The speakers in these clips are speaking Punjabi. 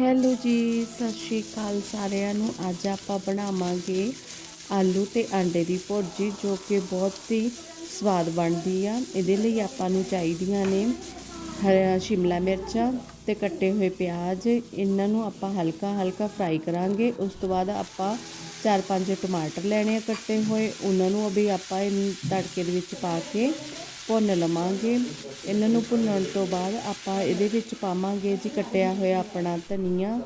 ਹੈਲੋ ਜੀ, ਸਤਿ ਸ਼੍ਰੀ ਅਕਾਲ ਸਾਰਿਆਂ ਨੂੰ। ਅੱਜ ਆਪਾਂ ਬਣਾਵਾਂਗੇ ਆਲੂ ਤੇ ਆਂਡੇ ਦੀ ਭੁਰਜੀ, ਜੋ ਕਿ ਬਹੁਤ ਹੀ ਸਵਾਦ ਬਣਦੀ ਆ। ਇਹਦੇ ਲਈ ਆਪਾਂ ਨੂੰ ਚਾਹੀਦੀਆਂ ਨੇ ਸ਼ਿਮਲਾ ਮਿਰਚਾਂ ਤੇ ਕੱਟੇ ਹੋਏ ਪਿਆਜ਼। ਇਹਨਾਂ ਨੂੰ ਆਪਾਂ ਹਲਕਾ ਹਲਕਾ ਫਰਾਈ ਕਰਾਂਗੇ। ਉਸ ਤੋਂ ਬਾਅਦ ਆਪਾਂ ਚਾਰ ਪੰਜ ਟਮਾਟਰ ਲੈਣੇ ਆ ਕੱਟੇ ਹੋਏ। ਉਹਨਾਂ ਨੂੰ ਵੀ ਆਪਾਂ ਇਹ ਤੜਕੇ ਦੇ ਵਿੱਚ ਪਾ ਕੇ ਭੁੰਨ ਲਵਾਂਗੇ। ਇਹਨਾਂ ਨੂੰ ਭੁੰਨਣ ਤੋਂ ਬਾਅਦ ਆਪਾਂ ਇਹਦੇ ਵਿੱਚ ਪਾਵਾਂਗੇ ਜੀ ਕੱਟਿਆ ਹੋਇਆ ਆਪਣਾ ਧਨੀਆ।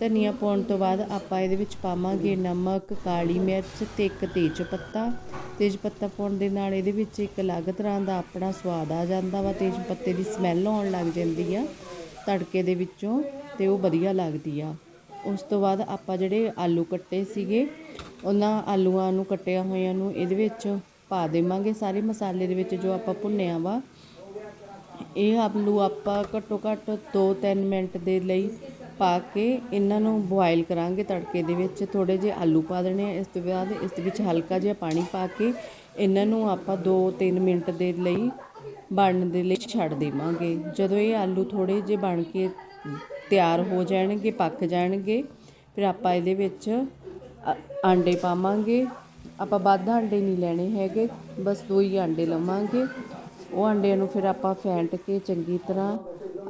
ਧਨੀਆ ਪਾਉਣ ਤੋਂ ਬਾਅਦ ਆਪਾਂ ਇਹਦੇ ਵਿੱਚ ਪਾਵਾਂਗੇ ਨਮਕ, ਕਾਲੀ ਮਿਰਚ ਤੇ ਇੱਕ ਤੇਜ ਪੱਤਾ। ਤੇਜ ਪੱਤਾ ਪਾਉਣ ਦੇ ਨਾਲ ਇਹਦੇ ਵਿੱਚ ਇੱਕ ਅਲੱਗ ਤਰ੍ਹਾਂ ਦਾ ਆਪਣਾ ਸਵਾਦ ਆ ਜਾਂਦਾ ਵਾ। ਤੇਜ ਪੱਤੇ ਦੀ ਸਮੈਲ ਆਉਣ ਲੱਗ ਜਾਂਦੀ ਆ ਤੜਕੇ ਦੇ ਵਿੱਚੋਂ ਤੇ ਉਹ ਵਧੀਆ ਲੱਗਦੀ ਆ। ਉਸ ਤੋਂ ਬਾਅਦ ਆਪਾਂ ਜਿਹੜੇ ਆਲੂ ਕੱਟੇ ਸੀਗੇ, ਉਹਨਾਂ ਆਲੂਆਂ ਨੂੰ ਕੱਟਿਆ ਹੋਇਆਂ ਨੂੰ ਇਹਦੇ ਵਿੱਚ ਪਾ ਦੇਵਾਂਗੇ ਸਾਰੇ ਮਸਾਲੇ ਦੇ ਵਿੱਚ ਜੋ ਆਪਾਂ ਭੁੰਨਿਆ ਵਾ। ਇਹ ਆਲੂ ਆਪਾਂ ਘੱਟੋ ਘੱਟ 2-3 ਮਿੰਟ ਦੇ ਲਈ ਪਾ ਕੇ ਇਹਨਾਂ ਨੂੰ ਬੋਇਲ ਕਰਾਂਗੇ ਤੜਕੇ ਦੇ ਵਿੱਚ। ਥੋੜੇ ਜਿਹੇ ਆਲੂ ਪਾ ਦੇਣੇ ਆ। ਇਸ ਤੋਂ ਬਾਅਦ ਇਸ ਦੇ ਵਿੱਚ ਹਲਕਾ ਜਿਹਾ ਪਾਣੀ ਪਾ ਕੇ ਇਹਨਾਂ ਨੂੰ ਆਪਾਂ 2-3 ਮਿੰਟ ਦੇ ਲਈ ਬਣਨ ਦੇ ਲਈ ਛੱਡ ਦੇਵਾਂਗੇ। ਜਦੋਂ ਇਹ ਆਲੂ ਥੋੜੇ ਜਿਹੇ ਬਣ ਕੇ ਤਿਆਰ ਹੋ ਜਾਣਗੇ, ਪੱਕ ਜਾਣਗੇ, ਫਿਰ ਆਪਾਂ ਇਹਦੇ ਵਿੱਚ ਅ- ਆਂਡੇ ਪਾਵਾਂਗੇ। ਆਪਾਂ ਵੱਧ ਆਂਡੇ ਨਹੀਂ ਲੈਣੇ ਹੈਗੇ, ਬਸ ਦੋ ਹੀ ਆਂਡੇ ਲਵਾਂਗੇ। ਉਹ ਆਂਡਿਆਂ ਨੂੰ ਫਿਰ ਆਪਾਂ ਫੈਂਟ ਕੇ ਚੰਗੀ ਤਰ੍ਹਾਂ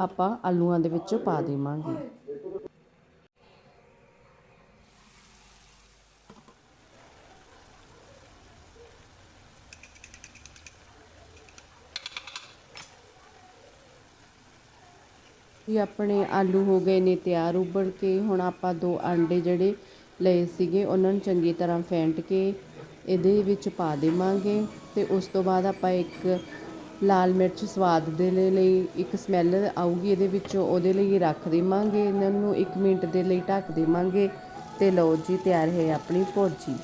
ਆਪਾਂ ਆਲੂਆਂ ਦੇ ਵਿੱਚੋਂ ਪਾ ਦੇਵਾਂਗੇ। ਵੀ ਆਪਣੇ ਆਲੂ ਹੋ ਗਏ ਨੇ ਤਿਆਰ ਉਬਲ ਕੇ, ਹੁਣ ਆਪਾਂ ਦੋ ਆਂਡੇ ਜਿਹੜੇ ਲਏ ਸੀਗੇ, ਉਹਨਾਂ ਨੂੰ ਚੰਗੀ ਤਰ੍ਹਾਂ ਫੈਂਟ ਕੇ ਇਹਦੇ ਵਿੱਚ ਪਾ ਦੇਵਾਂਗੇ ਤੇ ਉਸ ਤੋਂ ਬਾਅਦ ਆਪਾਂ ਇੱਕ ਲਾਲ ਮਿਰਚ ਸਵਾਦ ਦੇ ਲਈ- ਇੱਕ ਸਮੈਲ ਆਊਗੀ ਇਹਦੇ ਵਿੱਚੋਂ, ਉਹਦੇ ਲਈ ਰੱਖ ਦੇਵਾਂਗੇ। ਇਹਨਾਂ ਨੂੰ 1 ਮਿੰਟ ਦੇ ਲਈ ਢੱਕ ਦੇਵਾਂਗੇ ਤੇ ਲਓ ਜੀ, ਤਿਆਰ ਹੈ ਆਪਣੀ ਭੁਰਜੀ।